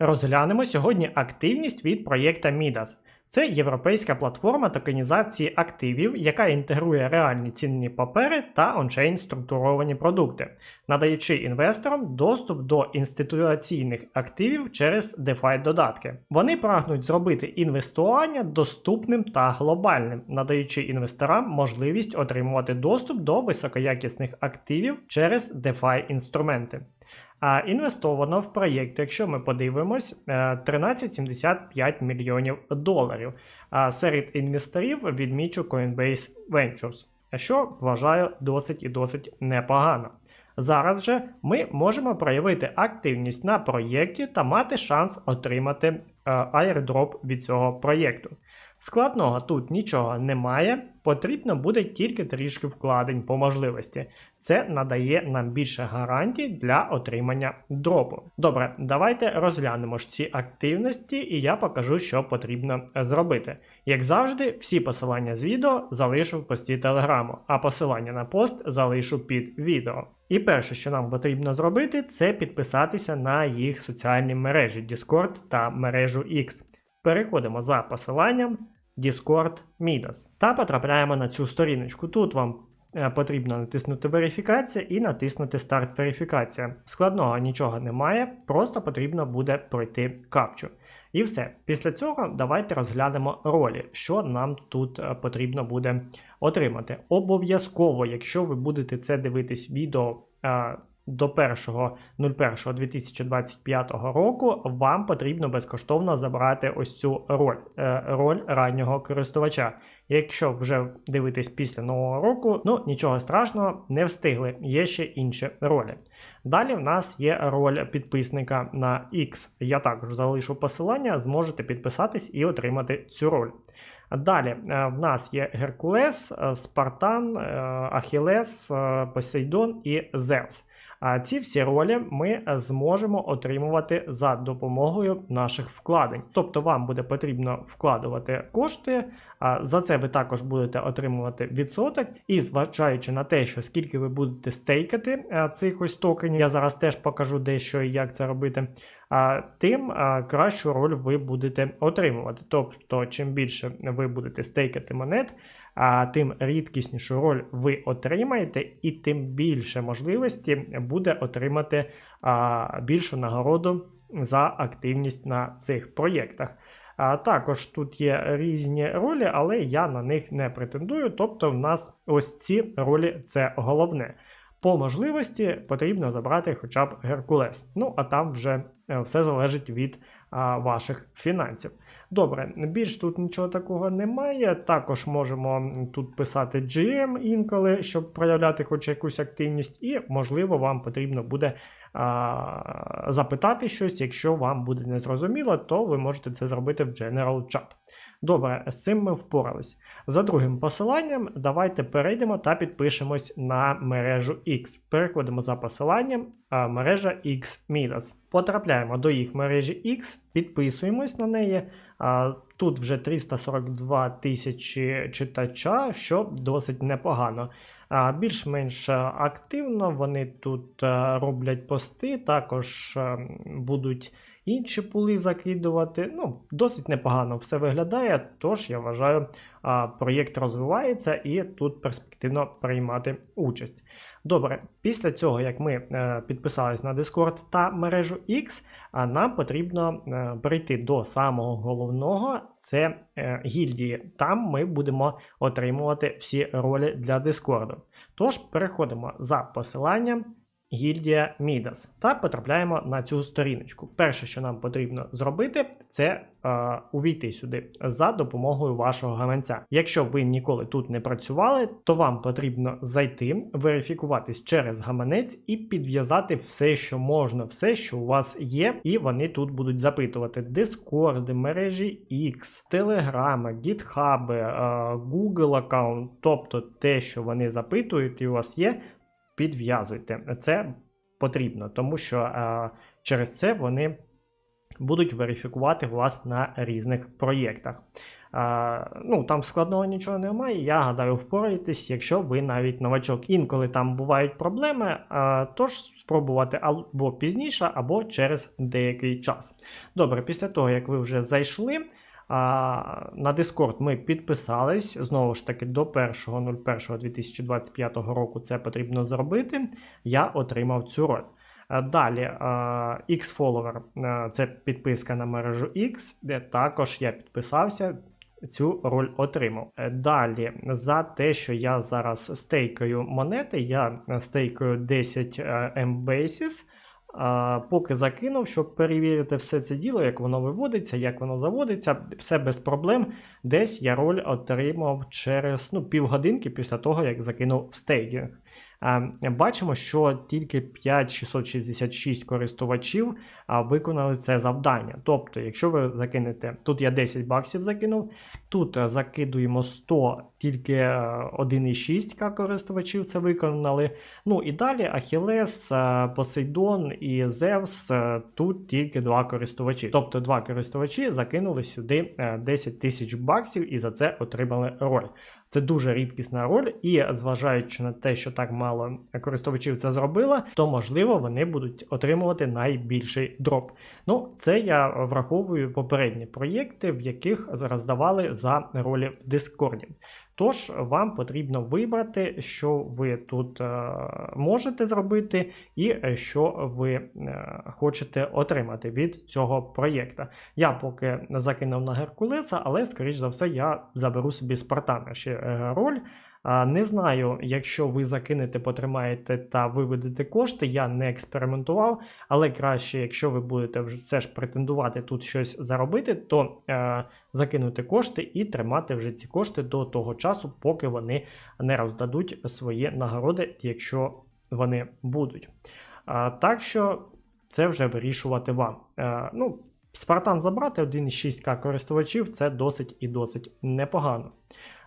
Розглянемо сьогодні активність від проєкта Midas. Це європейська платформа токенізації активів, яка інтегрує реальні цінні папери та ончейн структуровані продукти, надаючи інвесторам доступ до інституційних активів через DeFi додатки. Вони прагнуть зробити інвестування доступним та глобальним, надаючи інвесторам можливість отримувати доступ до високоякісних активів через DeFi інструменти. А інвестовано в проєкт, якщо ми подивимось, е, 1375 мільйонів доларів. А серед інвесторів відмічу Coinbase Ventures, що вважаю досить і досить непогано. Зараз же ми можемо проявити активність на проєкті та мати шанс отримати е, airdrop від цього проєкту. Складного тут нічого немає, потрібно буде тільки трішки вкладень по можливості. Це надає нам більше гарантій для отримання дропу. Добре, давайте розглянемо ж ці активності, і я покажу, що потрібно зробити. Як завжди, всі посилання з відео залишу в пості телеграму, а посилання на пост залишу під відео. І перше, що нам потрібно зробити, це підписатися на їх соціальні мережі Discord та мережу X. Переходимо за посиланням Discord Midas та потрапляємо на цю сторіночку. Тут вам е, потрібно натиснути верифікація і натиснути старт верифікація. Складного нічого немає, просто потрібно буде пройти капчу. І все. Після цього давайте розглянемо ролі, що нам тут е, потрібно буде отримати. Обов'язково, якщо ви будете це дивитись відео. До 1.01.2025 року вам потрібно безкоштовно забрати ось цю роль, е, роль раннього користувача. Якщо вже дивитесь після нового року, ну нічого страшного, не встигли, є ще інші ролі. Далі в нас є роль підписника на X. Я також залишу посилання, зможете підписатись і отримати цю роль. Далі е, в нас є Геркулес, е, Спартан, Ахілес, Посейдон і Зевс. А ці всі ролі ми зможемо отримувати за допомогою наших вкладень. Тобто вам буде потрібно вкладувати кошти, за це ви також будете отримувати відсоток. І зважаючи на те, що скільки ви будете стейкати цих ось токенів, я зараз теж покажу дещо і як це робити. Тим кращу роль ви будете отримувати. Тобто, чим більше ви будете стейкати монет, тим рідкіснішу роль ви отримаєте, і тим більше можливості буде отримати більшу нагороду за активність на цих проєктах. Також тут є різні ролі, але я на них не претендую. Тобто, в нас ось ці ролі це головне. По можливості потрібно забрати хоча б Геркулес. Ну, а там вже е, все залежить від а, ваших фінансів. Добре, більш тут нічого такого немає. Також можемо тут писати GM інколи, щоб проявляти хоч якусь активність, і, можливо, вам потрібно буде а, запитати щось. Якщо вам буде незрозуміло, то ви можете це зробити в General Chat. Добре, з цим ми впорались. За другим посиланням, давайте перейдемо та підпишемось на мережу X. Переходимо за посиланням мережа X Midas. Потрапляємо до їх мережі X, підписуємось на неї. Тут вже 342 тисячі читача, що досить непогано. А, Більш-менш активно вони тут роблять пости, також будуть інші пули закидувати. Ну, досить непогано все виглядає. Тож я вважаю, проєкт розвивається і тут перспективно приймати участь. Добре, після цього, як ми е, підписались на Discord та мережу X, нам потрібно е, перейти до самого головного це е, гільдії. Там ми будемо отримувати всі ролі для Discord. Тож переходимо за посиланням гільдія Мідас та потрапляємо на цю сторіночку. Перше, що нам потрібно зробити, це е, увійти сюди за допомогою вашого гаманця. Якщо ви ніколи тут не працювали, то вам потрібно зайти, верифікуватись через гаманець і підв'язати все, що можна, все, що у вас є, і вони тут будуть запитувати: Дискорди, мережі X, Телеграми, гітхаби, е, Google аккаунт, тобто те, що вони запитують, і у вас є, підв'язуйте. Це потрібно, тому що е, через це вони будуть верифікувати вас на різних проєктах. А, ну, Там складного нічого немає. Я гадаю, впораєтесь, якщо ви навіть новачок. Інколи там бувають проблеми, а, тож спробувати або пізніше, або через деякий час. Добре, після того, як ви вже зайшли. На Discord ми підписались. Знову ж таки, до 1.01.2025 року це потрібно зробити. Я отримав цю роль. Далі X-Follower це підписка на мережу X, де також я підписався. Цю роль отримав. Е, Далі, за те, що я зараз стейкаю монети, я стейкаю 10 M-Basis, поки закинув, щоб перевірити все це діло, як воно виводиться, як воно заводиться, все без проблем. Десь я роль отримав через ну, півгодинки після того, як закинув в стейкінг. Бачимо, що тільки 5666 користувачів виконали це завдання. Тобто, якщо ви закинете, тут я 10 баксів закинув, тут е, закидуємо 100, тільки 1,6 е, користувачів це виконали. Ну і далі Ахілес, е, Посейдон і Зевс, тут тільки два користувачі. Тобто два користувачі закинули сюди 10 тисяч баксів і за це отримали роль. Це дуже рідкісна роль, і зважаючи на те, що так мало користувачів це зробило, то можливо вони будуть отримувати найбільший дроп. Ну, це я враховую попередні проєкти, в яких роздавали за ролі в Дискорді. Тож вам потрібно вибрати, що ви тут е, можете зробити, і е, що ви е, хочете отримати від цього проєкту. Я поки закинув на Геркулеса, але, скоріш за все, я заберу собі Спартана ще роль. Не знаю, якщо ви закинете, потримаєте та виведете кошти, я не експериментував, але краще, якщо ви будете все ж претендувати тут щось заробити, то е, закинути кошти і тримати вже ці кошти до того часу, поки вони не роздадуть свої нагороди, якщо вони будуть. А, Так що це вже вирішувати вам. А, ну, Спартан забрати 1,6к користувачів це досить і досить непогано.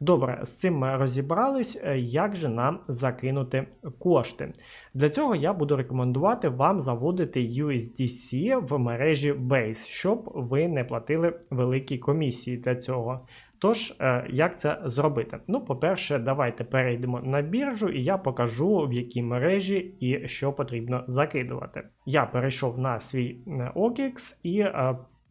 Добре, з цим ми розібрались, е, як же нам закинути кошти. Для цього я буду рекомендувати вам заводити USDC в мережі Base, щоб ви не платили великі комісії для цього. Тож, е, як це зробити? Ну, по-перше, давайте перейдемо на біржу, і я покажу, в якій мережі і що потрібно закидувати. Я перейшов на свій е, OKX і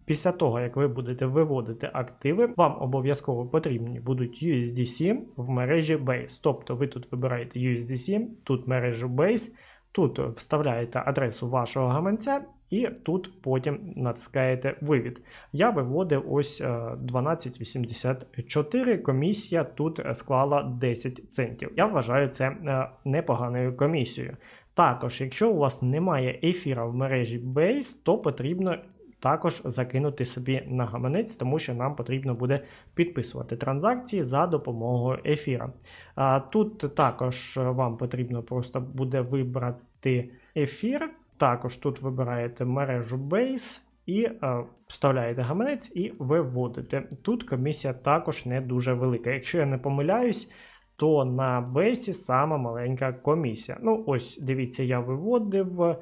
Після того, як ви будете виводити активи, вам обов'язково потрібні будуть USDC в мережі Base. Тобто ви тут вибираєте USDC, тут мережу Base, тут вставляєте адресу вашого гаманця. І тут потім натискаєте вивід. Я виводив ось 1284. Е, Комісія тут склала 10 центів. Я вважаю це е, непоганою комісією. Також, якщо у вас немає ефіра в мережі Base, то потрібно також закинути собі на гаманець, тому що нам потрібно буде підписувати транзакції за допомогою ефіра. Тут також вам потрібно просто буде вибрати ефір. Також тут вибираєте мережу Base і е, вставляєте гаманець і виводите. Тут комісія також не дуже велика. Якщо я не помиляюсь, то на бейсі сама маленька комісія. Ну, ось, дивіться, я виводив.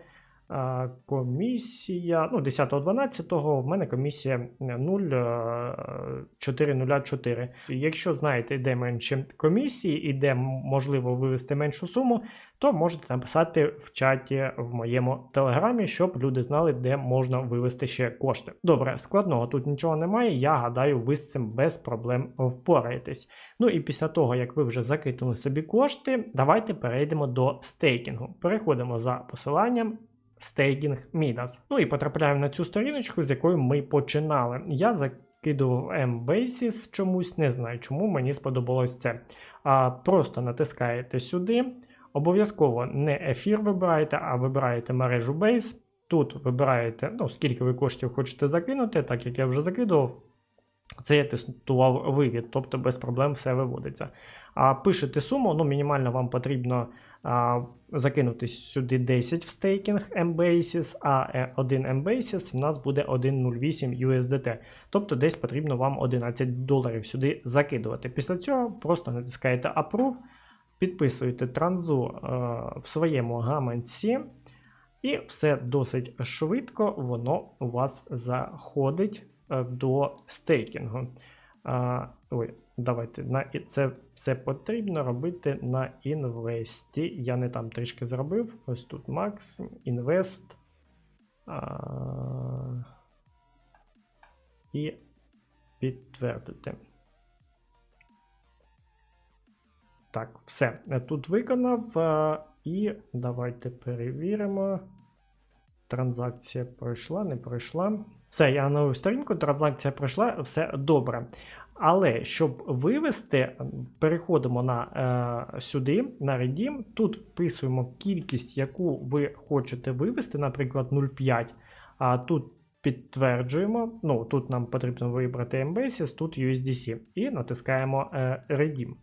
Комісія, ну, 10-12 в мене комісія 0,404. Е, Якщо знаєте, де менше комісії і де можливо вивести меншу суму, то можете написати в чаті в моєму телеграмі, щоб люди знали, де можна вивести ще кошти. Добре, складного тут нічого немає. Я гадаю, ви з цим без проблем впораєтесь. Ну і після того, як ви вже закинули собі кошти, давайте перейдемо до стейкінгу. Переходимо за посиланням. Стейкінг Midas. Ну і потрапляємо на цю сторіночку, з якої ми починали. Я закидував M-Basis чомусь, не знаю, чому мені сподобалось це. А Просто натискаєте сюди, Обов'язково не ефір вибираєте, а вибираєте мережу Base. Тут вибираєте, ну, скільки ви коштів хочете закинути, так як я вже закидував. Це я тестував вивід, тобто без проблем все виводиться. А пишете суму, ну мінімально вам потрібно а, закинути сюди 10 в стейкінг MBasis, а е, 1 MBasis в нас буде 1.08 USDT. Тобто десь потрібно вам 11 доларів сюди закидувати. Після цього просто натискаєте Approve, підписуєте транзу е, в своєму гаманці. І все досить швидко воно у вас заходить е, до стейкінгу. А, ой, давайте на це все потрібно робити на інвесті. Я не там трішки зробив. Ось тут Макс, інвест. А, і підтвердити. Так, все. Е, Тут виконав. е, І давайте перевіримо. Транзакція пройшла, не пройшла. Все, я нову сторінку, транзакція пройшла, все добре. Але щоб вивести, переходимо на, е, сюди, на Redeem. Тут вписуємо кількість, яку ви хочете вивести, наприклад, 0,5. А тут підтверджуємо. Ну, тут нам потрібно вибрати Embasys, тут USDC. І натискаємо е, Redeem.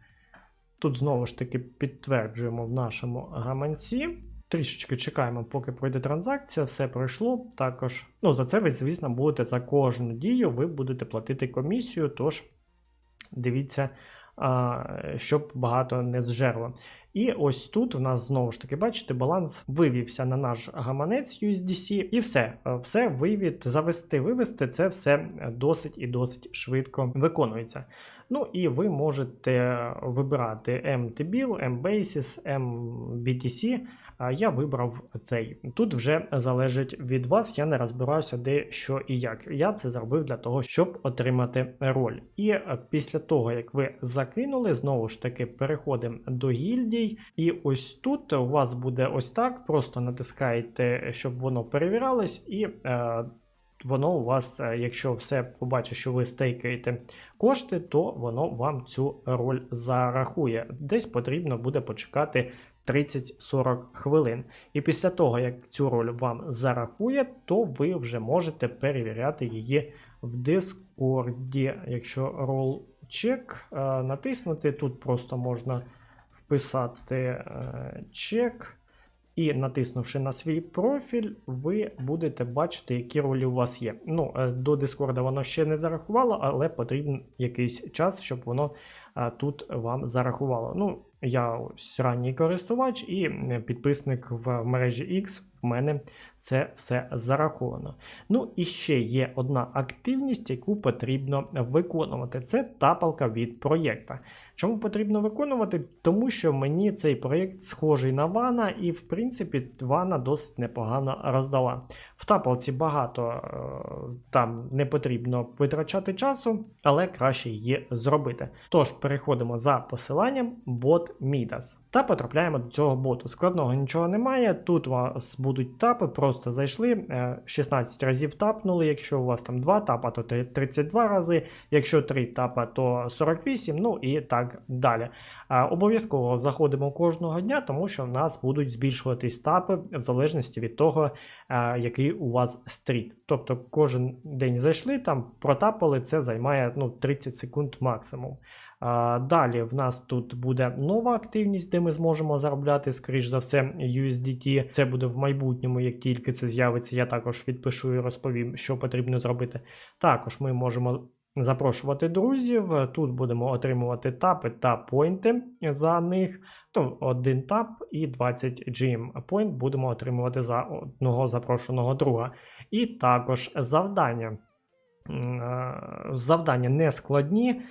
Тут знову ж таки підтверджуємо в нашому гаманці. Трішечки чекаємо, поки пройде транзакція, все пройшло. Також, ну, за це ви, звісно, будете за кожну дію, ви будете платити комісію, тож дивіться, щоб багато не зжерло. І ось тут у нас знову ж таки, бачите, баланс вивівся на наш гаманець USDC, і все. Все вивід, завести, вивести, це все досить і досить швидко виконується. Ну і ви можете вибирати MTBIL, MBasis, MBTC. Я вибрав цей. Тут вже залежить від вас, я не розбирався, де що і як. Я це зробив для того, щоб отримати роль. І е, після того, як ви закинули, знову ж таки переходимо до гільдій. І ось тут у вас буде ось так. Просто натискаєте, щоб воно перевірялось, і е, воно у вас, е, якщо все побачить, що ви стейкаєте кошти, то воно вам цю роль зарахує. Десь потрібно буде почекати 30-40 хвилин. І після того, як цю роль вам зарахує, то ви вже можете перевіряти її в Дискорді. Якщо roll check е, натиснути, тут просто можна вписати е, чек. І натиснувши на свій профіль, ви будете бачити, які ролі у вас є. Ну, е, до Discord воно ще не зарахувало, але потрібен якийсь час, щоб воно тут вам зарахувало. Ну, я ось ранній користувач і е, підписник в мережі X. В мене це все зараховано. Ну і ще є одна активність, яку потрібно виконувати. Це тапалка від проєкта. Чому потрібно виконувати? Тому що мені цей проєкт схожий на вана, і в принципі вана досить непогано роздала. В тапалці багато е, там не потрібно витрачати часу, але краще її зробити. Тож переходимо за посиланням bot Midas та потрапляємо до цього боту. Складного нічого немає. Тут у вас будуть тапи, просто зайшли, е, 16 разів тапнули. Якщо у вас там 2 тапа, то 32 рази. Якщо 3 тапа, то 48, ну і так далі. Обов'язково заходимо кожного дня, тому що в нас будуть збільшуватись тапи в залежності від того, який у вас стріт. Тобто кожен день зайшли, там протапали, це займає ну, 30 секунд максимум. Далі в нас тут буде нова активність, де ми зможемо заробляти, скоріш за все, USDT. Це буде в майбутньому, як тільки це з'явиться. Я також відпишу і розповім, що потрібно зробити. Також ми можемо запрошувати друзів. Тут будемо отримувати тапи та поінти за них. То один тап і 20 GM point будемо отримувати за одного запрошеного друга. І також завдання. Е, Завдання не складні.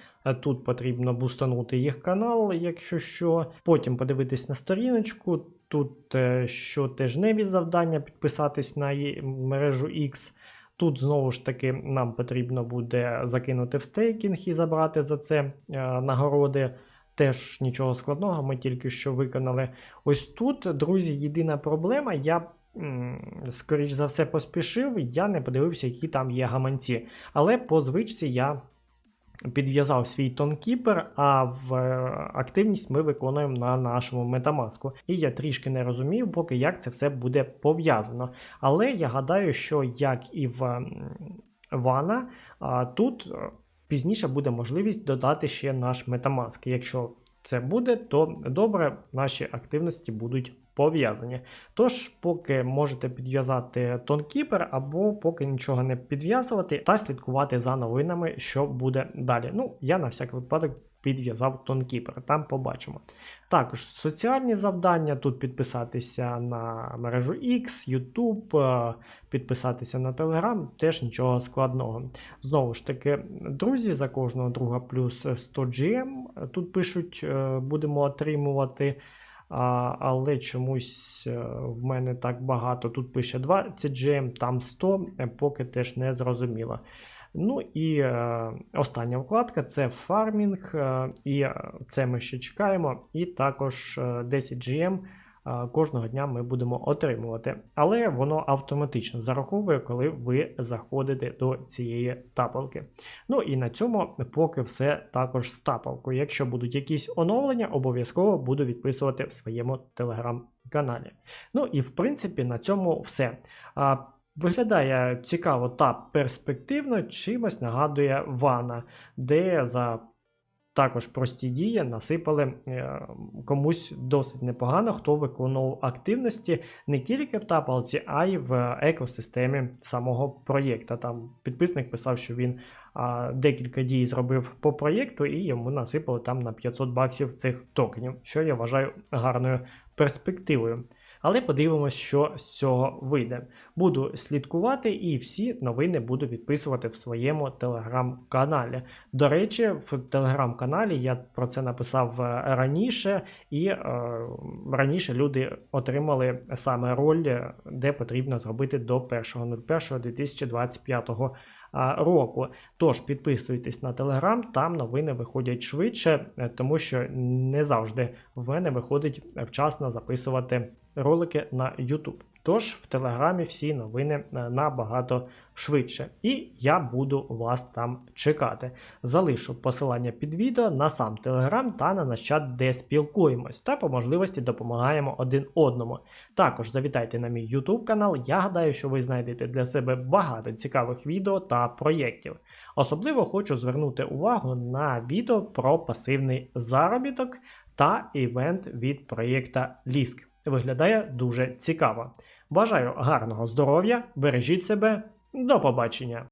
Тут потрібно бустанути їх канал, якщо що. Потім подивитись на сторіночку. Тут е, щотижневі завдання, підписатись на мережу X. Тут знову ж таки нам потрібно буде закинути в стейкінг і забрати за це е, нагороди. Теж нічого складного, ми тільки що виконали. Ось тут, друзі, єдина проблема. Я, скоріш за все, поспішив, я не подивився, які там є гаманці. Але по звичці я підв'язав свій тонкіпер, а в е, активність ми виконуємо на нашому Metamask. І я трішки не розумів, поки як це все буде пов'язано. Але я гадаю, що як і в Вана, тут е, пізніше буде можливість додати ще наш Metamask. Якщо це буде, то добре, наші активності будуть пов'язані. Тож, поки можете підв'язати тонкіпер, або поки нічого не підв'язувати, та слідкувати за новинами, що буде далі. Ну, я на всяк випадок підв'язав тонкіпер, там побачимо. Також соціальні завдання, тут підписатися на мережу X, YouTube, е, підписатися на Telegram, теж нічого складного. Знову ж таки, друзі, за кожного друга плюс 100 GM тут пишуть, е, будемо отримувати. А, але чомусь е, в мене так багато. Тут пише 20 GM, там 100, е, поки теж не зрозуміло. Ну і е, остання вкладка це фармінг, е, і е, це ми ще чекаємо. І також е, 10 GM кожного дня ми будемо отримувати. Але воно автоматично зараховує, коли ви заходите до цієї тапалки. Ну і на цьому поки все також з тапалкою. Якщо будуть якісь оновлення, обов'язково буду відписувати в своєму телеграм-каналі. Ну і в принципі на цьому все. Виглядає цікаво та перспективно, чимось нагадує вана, де за також прості дії насипали е, комусь досить непогано, хто виконував активності не тільки в тапалці, а й в екосистемі самого проєкту. Там підписник писав, що він декілька дій зробив по проєкту, і йому насипали там на 500 баксів цих токенів, що я вважаю гарною перспективою. Але подивимось, що з цього вийде. Буду слідкувати і всі новини буду підписувати в своєму телеграм-каналі. До речі, в телеграм-каналі я про це написав е, раніше, і е, раніше люди отримали саме роль, е, де потрібно зробити до 1.01.2025 а, року. Тож підписуйтесь на телеграм, там новини виходять швидше, е, тому що не завжди в мене виходить вчасно записувати ролики на YouTube. Тож в Телеграмі всі новини е, набагато швидше. І я буду вас там чекати. Залишу посилання під відео на сам Телеграм та на наш чат, де спілкуємось, та по можливості допомагаємо один одному. Також завітайте на мій YouTube канал. Я гадаю, що ви знайдете для себе багато цікавих відео та проєктів. Особливо хочу звернути увагу на відео про пасивний заробіток та івент від проєкта Ліск. Виглядає дуже цікаво. Бажаю гарного здоров'я, бережіть себе, до побачення!